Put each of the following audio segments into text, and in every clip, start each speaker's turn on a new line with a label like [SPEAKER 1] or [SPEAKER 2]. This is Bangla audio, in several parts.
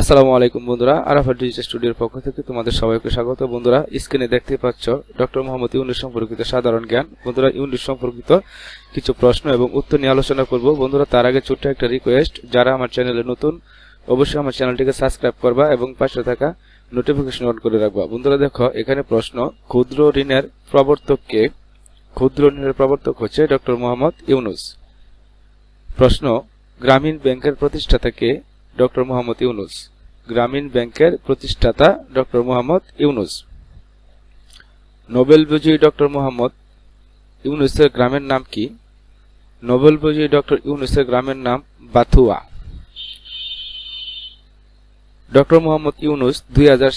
[SPEAKER 1] আসসালামু আলাইকুম বন্ধুরা, আরাফাত ডিজিটাল স্টুডিওর পক্ষ থেকে তোমাদের সবাইকে স্বাগত। বন্ধুরা স্ক্রিনে দেখতে পাচ্ছ ডক্টর মোহাম্মদ ইউনুস সম্পর্কিত সাধারণ জ্ঞান। বন্ধুরা, ইউনুস সম্পর্কিত কিছু প্রশ্ন এবং উত্তর নিয়ে আলোচনা করব। বন্ধুরা, তার আগে ছোট্ট একটা রিকোয়েস্ট যারা আমার চ্যানেলে নতুন, অবশ্যই আমার চ্যানেলটিকে সাবস্ক্রাইব করবা এবং পাশে থাকা নোটিফিকেশন অন করে রাখবা। বন্ধুরা, দেখো, এখানে প্রশ্ন, ক্ষুদ্র ঋণের প্রবর্তক কে? ক্ষুদ্র ঋণের প্রবর্তক হচ্ছে ডক্টর মোহাম্মদ ইউনুস। প্রশ্ন, গ্রামীণ ব্যাংকের প্রতিষ্ঠাতা কে? ডক্টর মোহাম্মদ ইউনুস, গ্রামীণ ব্যাংকের প্রতিষ্ঠাতা ডক্টর মোহাম্মদ ইউনুস। নোবেল বিজয়ী ডক্টর মোহাম্মদ ইউনুসের গ্রামের নাম কি? নোবেল বিজয়ী ডক্টর ইউনুসের গ্রামের নাম বাথুয়া। ডক্টর মোহাম্মদ ইউনুস দুই হাজার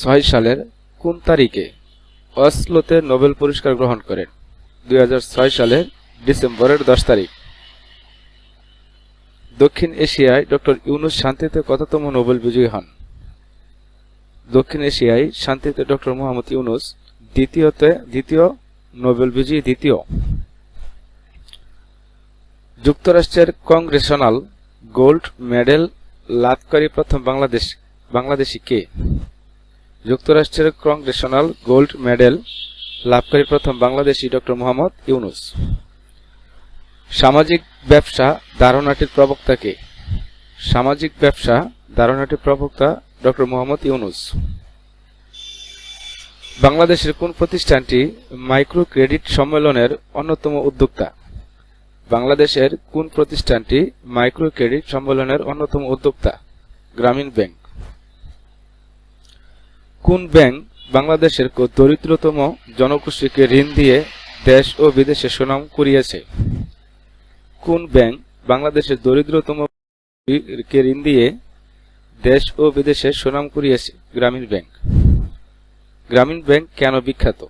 [SPEAKER 1] ছয় সালের কোন তারিখে অসলোতে নোবেল পুরস্কার গ্রহণ করেন? দুই হাজার ছয় সালের ডিসেম্বরের দশ তারিখ। দক্ষিণ এশিয়ায় ডক্টর ইউনুস শান্তিতে কততম নোবেল বিজয়ী হন? দক্ষিণ এশিয়ায় শান্তিতে ডক্টর মোহাম্মদ ইউনুস দ্বিতীয়তে দ্বিতীয় নোবেল বিজয়ী দ্বিতীয়। যুক্তরাষ্ট্রের কংগ্রেশনাল গোল্ড মেডেল লাভকারী প্রথম বাংলাদেশ, বাংলাদেশি কে? যুক্তরাষ্ট্রের কংগ্রেশনাল গোল্ড মেডেল লাভকারী প্রথম বাংলাদেশি ডক্টর মোহাম্মদ ইউনুস। সামাজিক ব্যবসা ধারণাটির প্রবক্তা কে? সামাজিক ব্যবসা, ধারণাটির প্রবক্তা ডক্টর মোহাম্মদ ইউনুস। বাংলাদেশের কোন প্রতিষ্ঠানটি মাইক্রো ক্রেডিট সম্মেলনের অন্যতম উদ্যোক্তা? বাংলাদেশের কোন প্রতিষ্ঠানটি মাইক্রো ক্রেডিট সম্মেলনের অন্যতম উদ্যোক্তা? গ্রামীণ ব্যাংক। কোন ব্যাংক বাংলাদেশের দরিদ্রতম জনগোষ্ঠীকে ঋণ দিয়ে দেশ ও বিদেশে সুনাম কুড়িয়েছে? কোন ব্যাংক বাংলাদেশের দরিদ্রতম কে ঋণ দিয়ে দেশ ও বিদেশে সুনাম কুড়িয়েছে গ্রামীণ ব্যাংক। গ্রামীণ ব্যাংক কেন বিখ্যাত?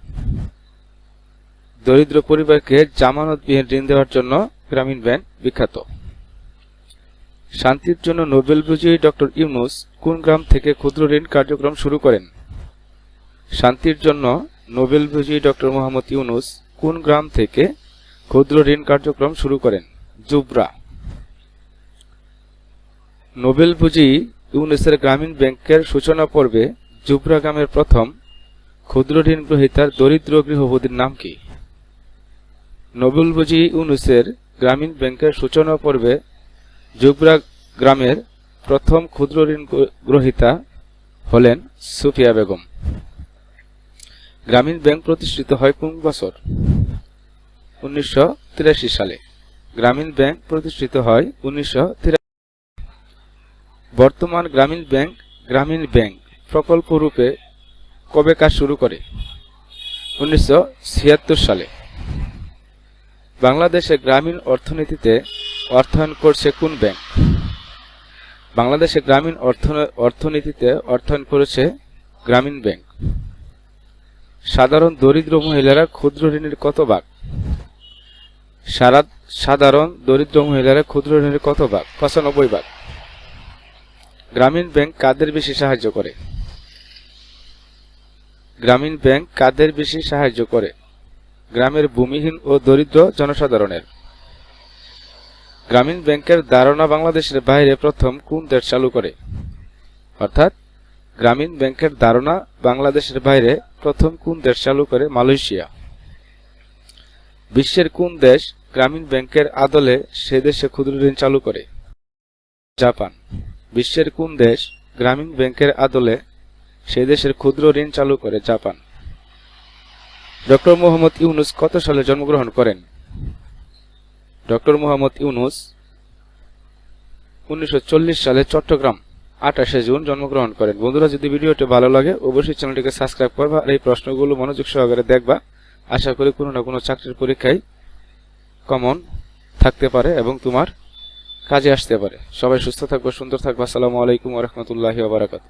[SPEAKER 1] দরিদ্র পরিবারকে জামানতবিহীন ঋণ দেওয়ার জন্য গ্রামীণ ব্যাংক বিখ্যাত। শান্তির জন্য নোবেল বিজয়ী ডক্টর ইউনুস কোন গ্রাম থেকে ক্ষুদ্র ঋণ কার্যক্রম শুরু করেন? শান্তির জন্য নোবেল বিজয়ী ডক্টর মোহাম্মদ ইউনুস কোন গ্রাম থেকে ক্ষুদ্র ঋণ কার্যক্রম শুরু করেন? জুবরা। নোবেল বিজয়ী ইউনুসের গ্রামীণ ব্যাংকের সূচনা পর্বে জুবরা গ্রামের প্রথম ক্ষুদ্র ঋণ গ্রহীতার দরিদ্র গৃহবধূর নাম কি? নোবেল বিজয়ী ইউনুসের গ্রামীণ ব্যাংকের সূচনা পর্বে জুবরা গ্রামের প্রথম ক্ষুদ্র ঋণ গ্রহীতা হলেন সুফিয়া বেগম। গ্রামীণ ব্যাংক প্রতিষ্ঠিত হয় কোন বছর? উনিশশো তিরাশি সালে। গ্রামীণ ব্যাংক প্রতিষ্ঠিত হয় উনিশশো বর্তমান গ্রামীণ ব্যাংক গ্রামীণ ব্যাংক প্রকল্প রূপে কবে কাজ শুরু করে? উনিশশো ছিয়াত্তর সালে। বাংলাদেশে গ্রামীণ অর্থনীতিতে অর্থায়ন করছে কোন ব্যাংক? বাংলাদেশে গ্রামীণ অর্থনীতিতে অর্থায়ন করেছে গ্রামীণ ব্যাংক। সাধারণ দরিদ্র মহিলারা ক্ষুদ্র ঋণের কত ভাগ? সারা, সাধারণ দরিদ্র মহিলারা ক্ষুদ্র ঋণের কত ভাগ? পঁচানব্বই ভাগ। গ্রামীণ ব্যাংক কাদের বেশি সাহায্য করে? গ্রামীণ ব্যাংক কাদের বেশি সাহায্য করে? গ্রামের ভূমিহীন ও দরিদ্র জনসাধারণের। গ্রামীণ ব্যাংকের ধারণা বাংলাদেশের বাইরে প্রথম কোন দেশ চালু করে? অর্থাৎ, গ্রামীণ ব্যাংকের ধারণা বাংলাদেশের বাইরে প্রথম কোন দেশ চালু করে? মালয়েশিয়া। বিশ্বের কোন দেশ গ্রামীণ ব্যাংকের আদলে সে দেশে ক্ষুদ্র ঋণ চালু করে? জাপান। বিশ্বের কোন দেশ গ্রামীণ ব্যাংকের আদলে সে দেশের ক্ষুদ্র ঋণ চালু করে? জাপান। ডক্টর মোহাম্মদ ইউনুস কত সালে জন্মগ্রহণ করেন? ডক্টর মোহাম্মদ ইউনুস উনিশশো সালে চট্টগ্রাম, আঠাশে জুন জন্মগ্রহণ করেন। বন্ধুরা, যদি ভিডিওটি ভালো লাগে, অবশ্যই চ্যানেলটিকে সাবস্ক্রাইব করবা আর এই প্রশ্নগুলো মনোযোগ সহকারে দেখবা। আশা করি কোনো না কোনো চাকরির পরীক্ষায় কমন থাকতে পারে এবং তোমার কাজে আসতে পারে। সবাই সুস্থ থাকব সুন্দর থাকব। আসসালামু আলাইকুম রহমতুল্লাহ বারাকাতু